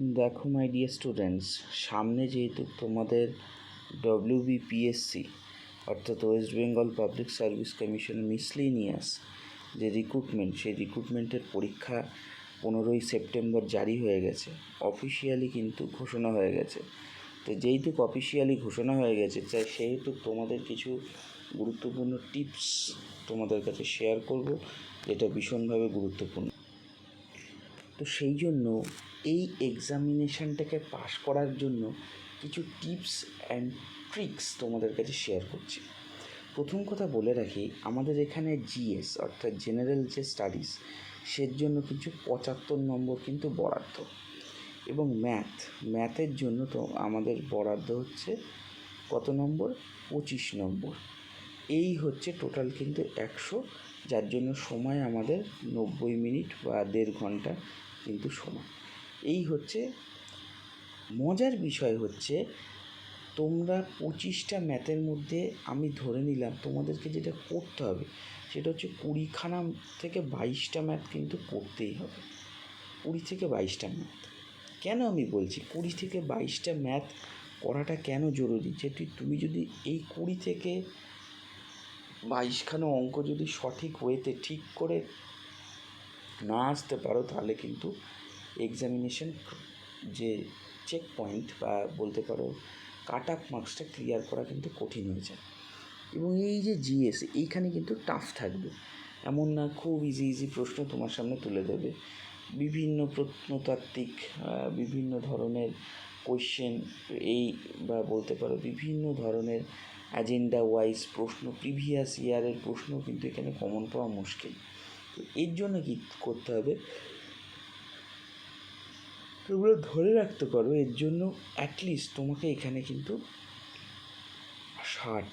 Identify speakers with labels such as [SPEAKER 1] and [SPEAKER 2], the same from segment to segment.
[SPEAKER 1] দেখো my dear students সামনে যেহেতু তোমাদের ডব্লিউ ডব্লিউবিপিএসসি অর্থাৎ West Bengal public service commission miscellaneous যে রিক্রুটমেন্ট সেই রিক্রুটমেন্টের পরীক্ষা পনেরোই সেপ্টেম্বর জারি হয়ে গেছে অফিসিয়ালি কিন্তু ঘোষণা হয়ে গেছে। তো যেহেতু অফিসিয়ালি ঘোষণা হয়ে গেছে, তাই সেহেতু তোমাদের কিছু গুরুত্বপূর্ণ টিপস তোমাদের কাছে শেয়ার করব, যেটা ভীষণভাবে গুরুত্বপূর্ণ। তো সেই জন্য এই এক্সামিনেশানটাকে পাশ করার জন্য কিছু টিপস অ্যান্ড ট্রিক্স তোমাদের কাছে শেয়ার করছি। প্রথম কথা বলে রাখি, আমাদের এখানে জিএস অর্থাৎ জেনারেল যে স্টাডিজ সের জন্য কিছু পঁচাত্তর নম্বর কিন্তু বরাদ্দ। এবং ম্যাথ ম্যাথের জন্য তো আমাদের বরাদ্দ হচ্ছে কত নম্বর? পঁচিশ নম্বর। এই হচ্ছে টোটাল কিন্তু একশো, যার জন্য সময় আমাদের নব্বই মিনিট বা দেড় ঘণ্টা কিন্তু সময়। এই হচ্ছে, মজার বিষয় হচ্ছে, তোমরা পঁচিশটা ম্যাথের মধ্যে আমি ধরে নিলাম, তোমাদেরকে যেটা করতে হবে, সেটা হচ্ছে কুড়িখানা থেকে বাইশটা ম্যাথ কিন্তু করতেই হবে। কুড়ি থেকে বাইশটা ম্যাথ। কেন আমি বলছি কুড়ি থেকে বাইশটা ম্যাথ করাটা কেন জরুরি? যেটি তুমি যদি এই কুড়ি থেকে বাইশখানা অঙ্ক যদি সঠিক ওয়েতে ঠিক করে না আসতে পারো, তাহলে কিন্তু এক্সামিনেশন যে চেক পয়েন্ট বা বলতে পারো কাট আপ মার্কসটা ক্লিয়ার করা কিন্তু কঠিন হয়ে যায়। এবং এই যে জিএস এইখানে কিন্তু টাফ থাকবে। এমন না, খুব ইজি ইজি প্রশ্ন তোমার সামনে তুলে দেবে। বিভিন্ন প্রত্নতাত্ত্বিক বিভিন্ন ধরনের কোয়েশ্চেন এই বা বলতে পারো বিভিন্ন ধরনের অ্যাজেন্ডা ওয়াইজ প্রশ্ন প্রিভিয়াস ইয়ারের প্রশ্ন কিন্তু এখানে কমন পাওয়া মুশকিল। তো এর জন্য কী করতে হবে? তোমরা ধরে রাখতে পারো, এর জন্য অ্যাটলিস্ট তোমাকে এখানে কিন্তু ষাট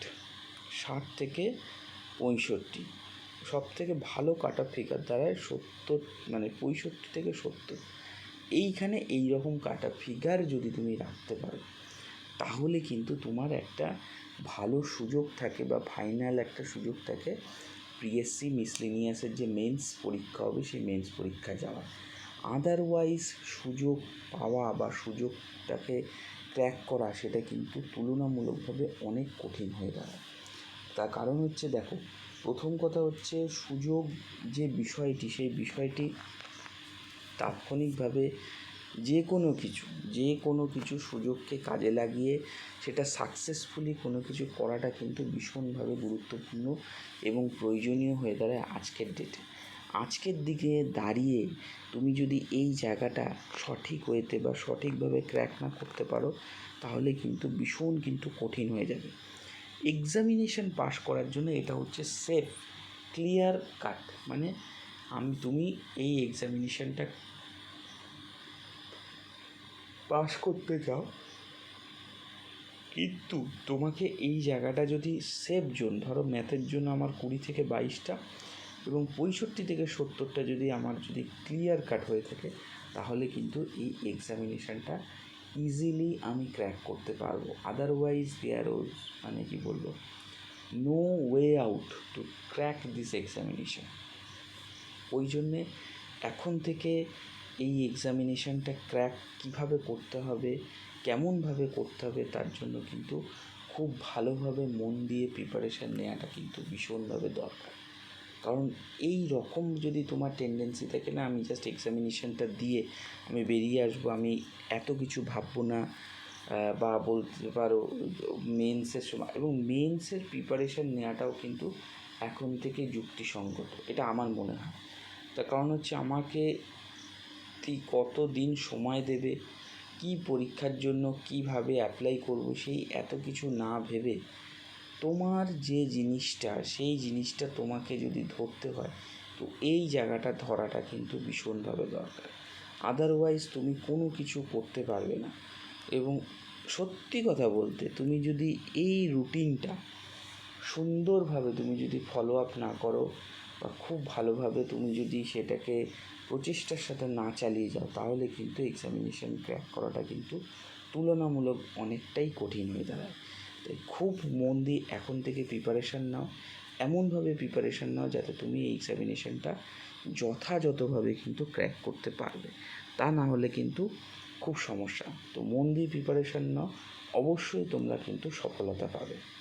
[SPEAKER 1] ষাট থেকে পঁয়ষট্টি সব থেকে ভালো কাটা ফিগার দাঁড়ায় সত্তর মানে পঁয়ষট্টি থেকে সত্তর। এইখানে এই রকম কাটা ফিগার যদি তুমি রাখতে পারো, তাহলে কিন্তু তোমার একটা ভালো সুযোগ থাকে বা ফাইনাল একটা সুযোগ থাকে পিএসসি মিসলিনিয়াসের যে মেন্স পরীক্ষা হবে, সেই মেন্স পরীক্ষা যাওয়ার। আদারওয়াইজ সুযোগ পাওয়া বা সুযোগটাকে ক্র্যাক করা সেটা কিন্তু তুলনামূলকভাবে অনেক কঠিন হয়ে দাঁড়ায়। তার কারণ হচ্ছে দেখো, প্রথম কথা হচ্ছে সুযোগ যে বিষয়টি, সেই বিষয়টি তাৎক্ষণিকভাবে যে কোনো কিছু যে কোনো কিছু সুযোগকে কাজে লাগিয়ে সেটা সাকসেসফুলি কোনো কিছু করাটা কিন্তু ভীষণভাবে গুরুত্বপূর্ণ এবং প্রয়োজনীয় হয়ে দাঁড়ায় আজকের ডেটে আজকের দিকে দাঁড়িয়ে তুমি যদি এই জায়গাটা সঠিক ওয়েতে বা সঠিকভাবে ক্র্যাক না করতে পারো, তাহলে কিন্তু ভীষণ কিন্তু কঠিন হয়ে যাবে। এক্সামিনেশন পাস করার জন্য এটা হচ্ছে সেফ ক্লিয়ার কাট মানে আমি, তুমি এই এক্সামিনেশনটা পাস করতে চাও, কিন্তু তোমাকে এই জায়গাটা যদি সেফ জোন ধরো ম্যাথের জন্য আমার কুড়ি থেকে বাইশটা এবং পঁয়ষট্টি থেকে সত্তরটা যদি আমার যদি ক্লিয়ার কাট হয়ে থাকে, তাহলে কিন্তু এই এক্সামিনেশানটা ইজিলি আমি ক্র্যাক করতে পারব। আদারওয়াইজ দেয়ার ওজ মানে কি বলব no way out to crack this examination ওই জন্যে এখন থেকে এই এক্সামিনেশানটা ক্র্যাক কীভাবে করতে হবে, কেমনভাবে করতে হবে, তার জন্য কিন্তু খুব ভালোভাবে মন দিয়ে প্রিপারেশান নেওয়াটা কিন্তু ভীষণভাবে দরকার। কারণ এই রকম যদি তোমার টেন্ডেন্সি থাকে না, আমি জাস্ট এক্সামিনেশানটা দিয়ে আমি বেরিয়ে আসব, আমি এত কিছু ভাববো না বা বলতে পারো মেন্সের সময়, এবং মেন্সের প্রিপারেশান নেওয়াটাও কিন্তু এখন থেকে যুক্তিসঙ্গত, এটা আমার মনে হয়। তার কারণ হচ্ছে আমাকে তুই কত দিন সময় দেবে, কী পরীক্ষার জন্য কীভাবে অ্যাপ্লাই করব, সেই এত কিছু না ভেবে তোমার যে জিনিসটা, সেই জিনিসটা তোমাকে যদি ধরতে হয়, তো এই জায়গাটা ধরাটা কিন্তু ভীষণভাবে দরকার। আদারওয়াইজ তুমি কোনো কিছু করতে পারবে না। এবং সত্যি কথা বলতে তুমি যদি এই রুটিনটা সুন্দরভাবে তুমি যদি ফলো আপ না করো বা খুব ভালোভাবে তুমি যদি সেটাকে প্রচেষ্টার সাথে না চালিয়ে যাও, তাহলে কিন্তু এক্সামিনেশান ক্র্যাক করাটা কিন্তু তুলনামূলক অনেকটাই কঠিন হয়ে দাঁড়ায়। তাই খুব মন দিয়ে এখন থেকে প্রিপারেশান নাও। এমনভাবে প্রিপারেশান নাও যাতে তুমি এই এক্সামিনেশানটা যথাযথভাবে কিন্তু ক্র্যাক করতে পারবে। তা না হলে কিন্তু খুব সমস্যা। তো মন দিয়ে প্রিপারেশান নাও, অবশ্যই তোমরা কিন্তু সফলতা পাবে।